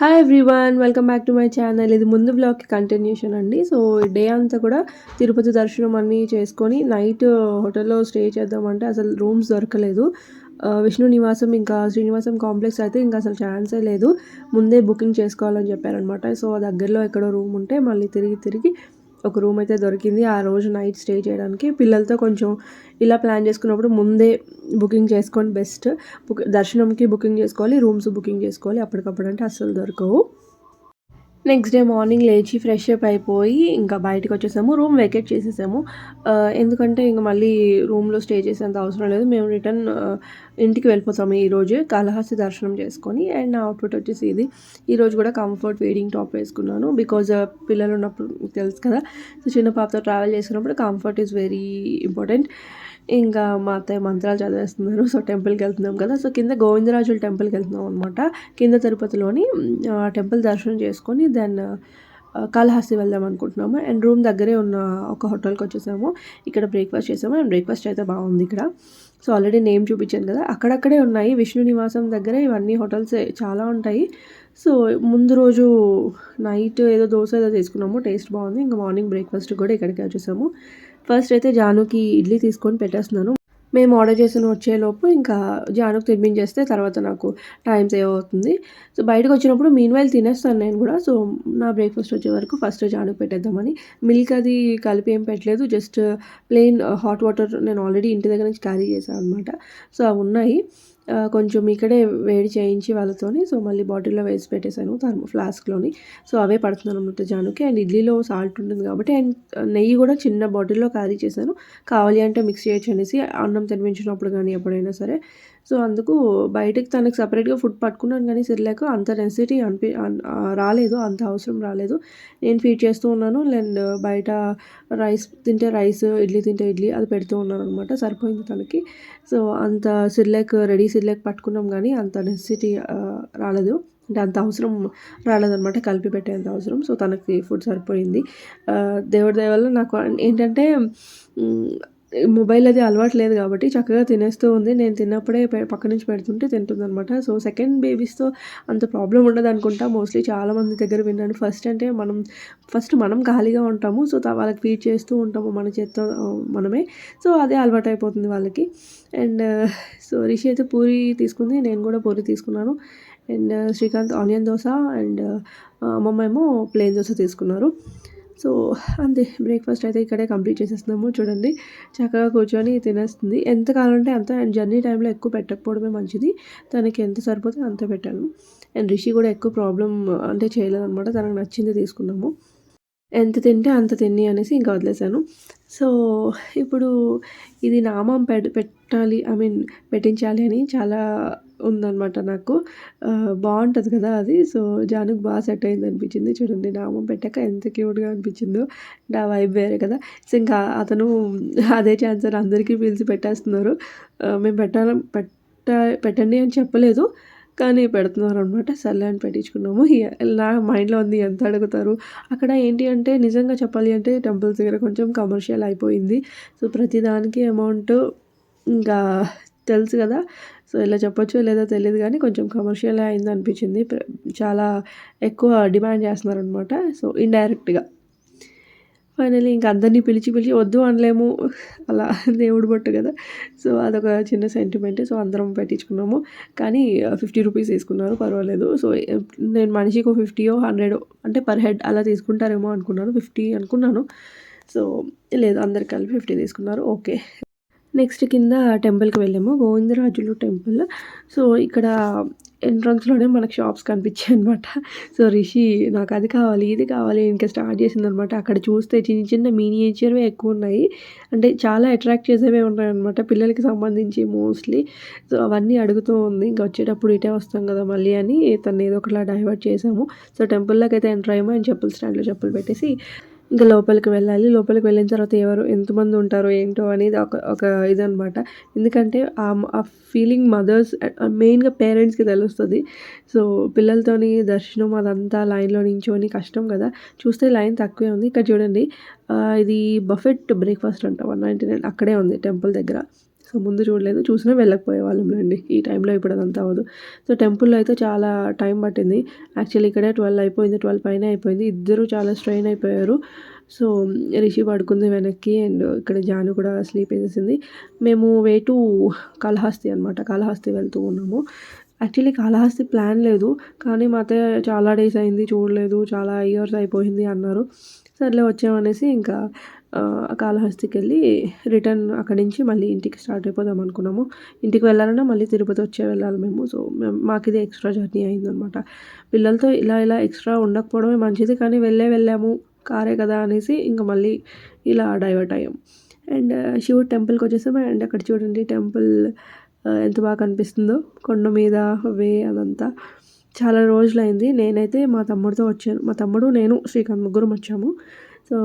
Hi everyone welcome back to my channel ఇది ముందు బ్లాగ్కి కంటిన్యూషన్ అండి. సో డే అంతా కూడా తిరుపతి దర్శనం అన్నీ చేసుకొని నైట్ హోటల్లో స్టే చేద్దామంటే అసలు రూమ్స్ దొరకలేదు. విష్ణు నివాసం ఇంకా శ్రీనివాసం కాంప్లెక్స్ అయితే ఇంకా అసలు ఛాన్సే లేదు. ముందే బుకింగ్ చేసుకోవాలని చెప్పారనమాట సో దగ్గరలో ఎక్కడో రూమ్ ఉంటే మళ్ళీ తిరిగి తిరిగి ఒక రూమ్ అయితే దొరికింది. ఆ రోజు నైట్ స్టే చేయడానికి పిల్లలతో కొంచెం ఇలా ప్లాన్ చేసుకున్నప్పుడు ముందే బుకింగ్ చేసుకొని బెస్ట్. బుక్ దర్శనంకి బుకింగ్ చేసుకోవాలి రూమ్స్ బుకింగ్ చేసుకోవాలి. అప్పటికప్పుడు అంటే అస్సలు దొరకవు. నెక్స్ట్ డే మార్నింగ్ లేచి ఫ్రెష్ అప్ అయిపోయి ఇంకా బయటకు వచ్చేసాము. రూమ్ వెకేట్ చేసేసాము. ఎందుకంటే ఇంకా మళ్ళీ రూమ్లో స్టే చేసేంత అవసరం లేదు. మేము రిటర్న్ ఇంటికి వెళ్ళిపోతాము ఈరోజు కాళహస్తి దర్శనం చేసుకొని అండ్ నా అవుట్ఫిట్ వచ్చేసి ఇది. ఈరోజు కూడా కంఫర్ట్ వేడింగ్ టాప్ వేసుకున్నాను బికాజ్ పిల్లలు ఉన్నప్పుడు తెలుసు కదా. సో చిన్న పాపతో ట్రావెల్ చేసినప్పుడు కంఫర్ట్ ఈజ్ వెరీ ఇంపార్టెంట్ ఇంకా మా అత్తయ్య మంత్రాలు చదివేస్తున్నారు. సో టెంపుల్కి వెళ్తున్నాం కదా. సో కింద గోవిందరాజుల టెంపుల్కి వెళ్తున్నాం అనమాట కింద తిరుపతిలోని టెంపుల్ దర్శనం చేసుకొని దెన్ కాళహస్తి వెళ్దాం అనుకుంటున్నాము. అండ్ రూమ్ దగ్గరే ఉన్న ఒక హోటల్కి వచ్చేసాము. ఇక్కడ బ్రేక్ఫాస్ట్ చేసాము. అండ్ బ్రేక్ఫాస్ట్ అయితే బాగుంది ఇక్కడ. సో ఆల్రెడీ నేమ్ చూపించాను కదా. అక్కడక్కడే ఉన్నాయి. విష్ణు నివాసం దగ్గర ఇవన్నీ హోటల్స్ చాలా ఉంటాయి. సో ముందు రోజు నైట్ ఏదో దోశ ఏదో తీసుకున్నాము. టేస్ట్ బాగుంది. ఇంకా మార్నింగ్ బ్రేక్ఫాస్ట్ కూడా ఇక్కడికి వచ్చేసాము. ఫస్ట్ అయితే జానుకి ఇడ్లీ తీసుకొని పెట్టేస్తున్నాను. మేము ఆర్డర్ చేసిన వచ్చేలోపు ఇంకా జానుకు తినిపించేస్తే తర్వాత నాకు టైం సేవ్ అవుతుంది. సో బయటకు వచ్చినప్పుడు మీన్ వైల్ తినేస్తాను నేను కూడా. సో నా బ్రేక్ఫాస్ట్ వచ్చే వరకు ఫస్ట్ జానుకు పెట్టేద్దామని. మిల్క్ అది కలిపి ఏం పెట్టలేదు. జస్ట్ ప్లెయిన్ హాట్ వాటర్ నేను ఆల్రెడీ ఇంటి దగ్గర నుంచి క్యారీ చేశాను అనమాట సో అవి ఉన్నాయి. కొంచెం ఇక్కడే వేడి చేయించి వాళ్ళతోని సో మళ్ళీ బాటిల్లో వేసి పెట్టేశాను థర్మో ఫ్లాస్క్లోని. సో అవే పడుతున్నాను అనమాట జానుకి. అండ్ ఇడ్లీలో సాల్ట్ ఉంటుంది కాబట్టి అండ్ నెయ్యి కూడా చిన్న బాటిల్లో క్యారీ చేశాను. కావాలి అంటే మిక్స్ చేయొచ్చు అనేసి అన్నం తినిపించినప్పుడు కానీ ఎప్పుడైనా సరే సో అందుకు బయటకు తనకు సపరేట్గా ఫుడ్ పట్టుకున్నాను కానీ సరిలేక అంత నెసిటీ అనిపి రాలేదు. అంత అవసరం రాలేదు. నేను ఫీడ్ చేస్తూ ఉన్నాను. అండ్ బయట రైస్ తింటే రైస్ ఇడ్లీ తింటే ఇడ్లీ అది పెడుతూ ఉన్నాను అనమాట సరిపోయింది తనకి. సో అంత సిర్లేక్ రెడీ సిర్లేక్ పట్టుకున్నాం కానీ అంత నెసిటీ రాలేదు. అంటే అంత అవసరం రాలేదన్నమాట. కలిపి పెట్టేంత అవసరం. సో తనకి ఫుడ్ సరిపోయింది. దేవుడి దయ వల్ల నాకు ఏంటంటే మొబైల్ అది అలవాటు లేదు కాబట్టి చక్కగా తినేస్తూ ఉంది. నేను తిన్నప్పుడే పక్క నుంచి పెడుతుంటే తింటుంది అనమాట సో సెకండ్ బేబీస్తో అంత ప్రాబ్లం ఉండదు అనుకుంటా. మోస్ట్లీ చాలామంది దగ్గర విన్నాను. ఫస్ట్ అంటే మనం ఫస్ట్ మనం ఖాళీగా ఉంటాము. సో వాళ్ళకి ఫీడ్ చేస్తూ ఉంటాము మన చేత్తో మనమే. సో అదే అలవాటు అయిపోతుంది వాళ్ళకి. అండ్ సో రిషి అయితే పూరి తీసుకుంది. నేను కూడా పూరి తీసుకున్నాను. And Srikanth onion dosa. And అమ్మమ్మ ఏమో ప్లేన్ దోశ తీసుకున్నారు. సో అంతే. బ్రేక్ఫాస్ట్ అయితే ఇక్కడే కంప్లీట్ చేసేస్తున్నాము. చూడండి. చక్కగా కూర్చొని తినేస్తుంది. ఎంత కావాలంటే అంత. అండ్ జర్నీ టైంలో ఎక్కువ పెట్టకపోవడమే మంచిది. తనకి ఎంత సరిపోతే అంత పెట్టాను. అండ్ రిషి కూడా ఎక్కువ ప్రాబ్లం అంటే చేయలేదన్నమాట. తనకు నచ్చింది తీసుకున్నాము. ఎంత తింటే అంత తిని అనేసి ఇంకా వదిలేశాను. సో ఇప్పుడు ఇది నామం పెట్టాలి. ఐ మీన్ పెట్టించాలి అని చాలా ఉందనమాట నాకు. బాగుంటుంది కదా అది. సో జానుకు బాగా సెట్ అయింది అనిపించింది. చూడండి నామం పెట్టాక ఎంత క్యూట్గా అనిపించిందో. నా వైబ్ వేరే కదా. సో ఇంకా అతను అదే ఛాన్స్ అని అందరికీ పిలిచి పెట్టేస్తున్నారు. మేము పెట్టాలి పెట్ట పెట్టండి అని చెప్పలేదు. కానీ పెడుతున్నారు అనమాట సర్లే అని పెట్టించుకున్నాము. నా మైండ్లో ఉంది ఎంత అడుగుతారు? అక్కడ ఏంటి అంటే నిజంగా చెప్పాలి అంటే టెంపుల్స్ దగ్గర కొంచెం కమర్షియల్ అయిపోయింది. సో ప్రతిదానికి అమౌంట్ ఇంకా తెలుసు కదా. సో ఇలా చెప్పొచ్చో లేదో తెలియదు కానీ కొంచెం కమర్షియల్ అయింది అనిపించింది. చాలా ఎక్కువ డిమాండ్ చేస్తున్నారు అనమాట సో ఇండైరెక్ట్గా ఫైనలీ ఇంకా అందరినీ పిలిచి పిలిచి వద్దు అనలేము. అలా దేవుడు బొట్టు కదా. సో అదొక చిన్న సెంటిమెంట్ సో అందరం పెట్టించుకున్నాము. కానీ ఫిఫ్టీ రూపీస్ తీసుకున్నారు. పర్వాలేదు. సో నేను మనిషికి ఫిఫ్టీయో హండ్రెడ్ అంటే పర్ హెడ్ అలా తీసుకుంటారేమో అనుకున్నాను. ఫిఫ్టీ అనుకున్నాను. సో లేదు అందరికి కలిపి ఫిఫ్టీ తీసుకున్నారు. ఓకే నెక్స్ట్ కింద టెంపుల్కి వెళ్ళాము గోవిందరాజులు టెంపుల్. సో ఇక్కడ ఎంట్రన్స్లోనే మనకు షాప్స్ కనిపించాయి అనమాట సో రిషి నాకు అది కావాలి ఇది కావాలి ఇంకా స్టార్ట్ చేసిందనమాట అక్కడ చూస్తే చిన్న చిన్న మినియేచర్వే ఎక్కువ ఉన్నాయి. అంటే చాలా అట్రాక్ట్ చేసేవే ఉన్నాయి అనమాట పిల్లలకి సంబంధించి మోస్ట్లీ. సో అవన్నీ అడుగుతూ ఉంది ఇంకా వచ్చేటప్పుడు ఇటే వస్తాం కదా మళ్ళీ అని తను ఏదో ఒకలా డైవర్ట్ చేసాము. సో టెంపుల్లోకి అయితే ఎంటర్ అయ్యాము అండ్ చెప్పులు స్టాండ్లో చెప్పులు పెట్టేసి ఇంకా లోపలికి వెళ్ళాలి. లోపలికి వెళ్ళిన తర్వాత ఎవరు ఎంతమంది ఉంటారో ఏంటో అనేది ఒక ఒక ఇదనమాట ఎందుకంటే ఆ ఆ ఫీలింగ్ మదర్స్ మెయిన్గా పేరెంట్స్కి తెలుస్తుంది. సో పిల్లలతోని దర్శనం అదంతా లైన్లో నించోని కష్టం కదా. చూస్తే లైన్ తక్కువే ఉంది. ఇక్కడ చూడండి ఇది బఫెట్ బ్రేక్ఫాస్ట్ అంట వన్ నైంటీ నైన్ అక్కడే ఉంది టెంపుల్ దగ్గర. సో ముందు చూడలేదు చూసినా వెళ్ళకపోయే వాళ్ళంలేండి ఈ టైంలో ఇప్పుడు అదంతా అవ్వదు. సో టెంపుల్లో అయితే చాలా టైం పట్టింది. యాక్చువల్లీ ఇక్కడే ట్వెల్వ్ అయిపోయింది ట్వెల్వ్ పైన అయిపోయింది. ఇద్దరు చాలా స్ట్రెయిన్ అయిపోయారు. సో రిషి పడుకుంది వెనక్కి అండ్ ఇక్కడ జాను కూడా స్లీప్ వేసేసింది మేము వే టు కాళహస్తి అనమాట కాళహస్తి వెళ్తూ ఉన్నాము. యాక్చువల్లీ కాళహస్తి ప్లాన్ లేదు. కానీ మా అత్తయ్య చాలా డేస్ అయింది చూడలేదు చాలా ఇయర్స్ అయిపోయింది అన్నారు. సర్లే వచ్చామనేసి ఇంకా కాళహస్తికి వెళ్ళి రిటర్న్ అక్కడి నుంచి మళ్ళీ ఇంటికి స్టార్ట్ అయిపోదాం అనుకున్నాము. ఇంటికి వెళ్ళాలన్నా మళ్ళీ తిరుపతి వచ్చే వెళ్ళాలి మేము. సో మాకు ఇది ఎక్స్ట్రా జర్నీ అయిందనమాట. పిల్లలతో ఇలా ఇలా ఎక్స్ట్రా ఉండకపోవడమే మంచిది కానీ వెళ్ళే వెళ్ళాము కారే కదా అనేసి ఇంకా మళ్ళీ ఇలా డైవర్ట్ అయ్యాం. అండ్ శివుడు టెంపుల్కి వచ్చేసాము. అండ్ అక్కడ చూడండి టెంపుల్ ఎంత బాగా కనిపిస్తుందో కొండ మీద వే అదంతా. చాలా రోజులైంది. నేనైతే మా తమ్ముడితో వచ్చాను. మా తమ్ముడు నేను శ్రీకాంత్ ముగ్గురం వచ్చాము. సో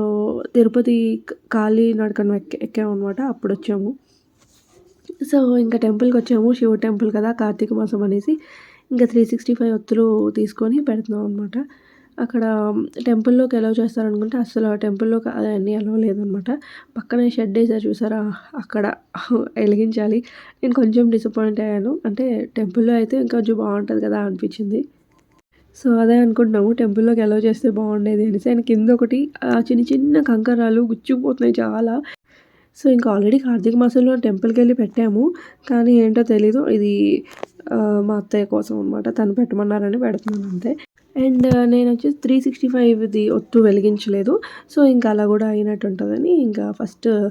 తిరుపతి కాళీ నడకను ఎక్కా ఎక్కామన్నమాట. అప్పుడు వచ్చాము సో ఇంకా టెంపుల్కి వచ్చాము. శివ టెంపుల్ కదా కార్తీక మాసం అనేసి. ఇంకా త్రీ సిక్స్టీ ఫైవ్ ఒత్తులు తీసుకొని పెడుతున్నాం అనమాట అక్కడ టెంపుల్లోకి ఎలా చేస్తారనుకుంటే అసలు టెంపుల్లోకి అవన్నీ అలవ లేదనమాట. పక్కనే షెడ్ వేసారు చూసారా? అక్కడ వెలిగించాలి. నేను కొంచెం డిసప్పాయింట్ అయ్యాను. అంటే టెంపుల్లో అయితే ఇంకొంచెం బాగుంటుంది కదా అనిపించింది. సో అదే అనుకుంటున్నాము. టెంపుల్లోకి ఎలా చేస్తే బాగుండేది అనేసి. ఆయన కింద ఒకటి చిన్న చిన్న కంకరాలు గుచ్చుకుపోతున్నాయి చాలా. సో ఇంకా ఆల్రెడీ కార్తీక మాసంలో టెంపుల్కి వెళ్ళి పెట్టాము. కానీ ఏంటో తెలీదు. ఇది మా అత్తయ్య కోసం అనమాట తను పెట్టమన్నారని పెడుతున్నాను అంతే. అండ్ నేను వచ్చేసి త్రీ సిక్స్టీ ఫైవ్ది ఒత్తు వెలిగించలేదు. సో ఇంకా అలా కూడా అయినట్టు ఉంటుందని ఇంకా ఫస్ట్ uh,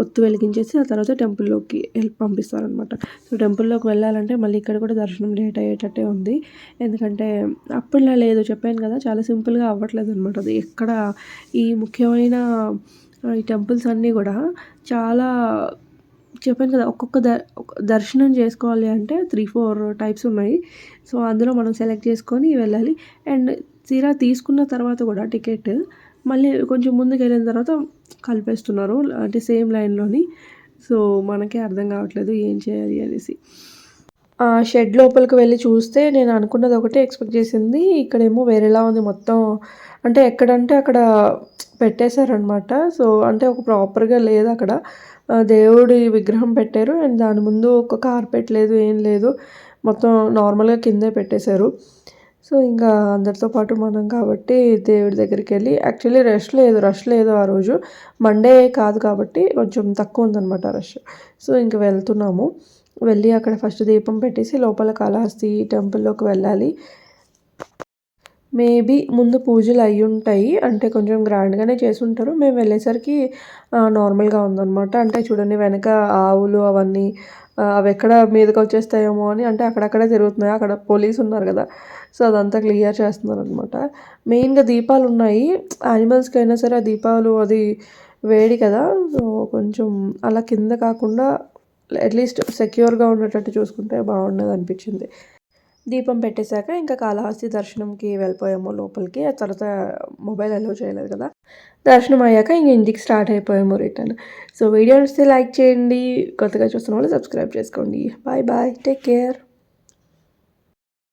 ఒత్తు వెలిగించేసి ఆ తర్వాత టెంపుల్లోకి వెళ్ళి పంపిస్తారనమాట సో టెంపుల్లోకి వెళ్ళాలంటే మళ్ళీ ఇక్కడ కూడా దర్శనం లేట్ అయ్యేటట్టే ఉంది. ఎందుకంటే అప్పుడులా లేదు చెప్పాను కదా చాలా సింపుల్గా అవ్వట్లేదు అనమాట అది. ఎక్కడ ఈ ముఖ్యమైన ఈ టెంపుల్స్ అన్నీ కూడా చాలా చెప్పాను కదా ఒక్కొక్క ద దర్శనం చేసుకోవాలి అంటే త్రీ ఫోర్ టైప్స్ ఉన్నాయి. సో అందులో మనం సెలెక్ట్ చేసుకొని వెళ్ళాలి. అండ్ తీరా తీసుకున్న తర్వాత కూడా టికెట్ మళ్ళీ కొంచెం ముందుకు వెళ్ళిన తర్వాత కలిపేస్తున్నారు అంటే సేమ్ లైన్లోని సో మనకే అర్థం కావట్లేదు ఏం చేయాలి అనేసి. ఆ షెడ్ లోపలికి వెళ్ళి చూస్తే నేను అనుకున్నది ఒకటే ఎక్స్పెక్ట్ చేసింది. ఇక్కడేమో వేరేలా ఉంది మొత్తం. అంటే ఎక్కడంటే అక్కడ పెట్టేశారనమాట సో అంటే ఒక ప్రాపర్గా లేదు అక్కడ. దేవుడి విగ్రహం పెట్టారు. అండ్ దాని ముందు ఒక కార్పెట్ లేదు ఏం లేదు. మొత్తం నార్మల్గా కిందే పెట్టేశారు. సో ఇంకా అందరితో పాటు మనం కాబట్టి దేవుడి దగ్గరికి వెళ్ళి యాక్చువల్లీ రష్ లేదు రష్ లేదు ఆ రోజు. మండే కాదు కాబట్టి కొంచెం తక్కువ ఉందన్నమాట రష్ సో ఇంక వెళ్తున్నాము. వెళ్ళి అక్కడ ఫస్ట్ దీపం పెట్టేసి లోపల కాళహస్తి టెంపుల్లోకి వెళ్ళాలి. మేబీ ముందు పూజలు అయ్యి ఉంటాయి. అంటే కొంచెం గ్రాండ్గానే చేసి ఉంటారు మేము వెళ్ళేసరికి నార్మల్గా ఉందన్నమాట. అంటే చూడండి వెనక ఆవులు అవన్నీ అవి ఎక్కడ మీదకి వచ్చేస్తాయేమో అని అంటే అక్కడక్కడే తిరుగుతున్నాయి. అక్కడ పోలీసు ఉన్నారు కదా. సో అదంతా క్లియర్ చేస్తున్నారు అనమాట మెయిన్గా దీపాలు ఉన్నాయి యానిమల్స్కి అయినా సరే ఆ దీపాలు అది వేడి కదా. సో కొంచెం అలా కింద కాకుండా అట్లీస్ట్ సెక్యూర్గా ఉండేటట్టు చూసుకుంటే బాగుండదు అనిపించింది. దీపం పెట్టేశాక ఇంకా కాళహస్తి దర్శనంకి వెళ్ళిపోయాము లోపలికి. ఆ తర్వాత మొబైల్ అలో చేయలేదు కదా. దర్శనం అయ్యాక ఇంక ఇంటికి స్టార్ట్ అయిపోయాము రిటర్న్. సో వీడియో నచ్చితే లైక్ చేయండి. కొత్తగా చూస్తున్న వాళ్ళు సబ్స్క్రైబ్ చేసుకోండి. Bye bye. Take care.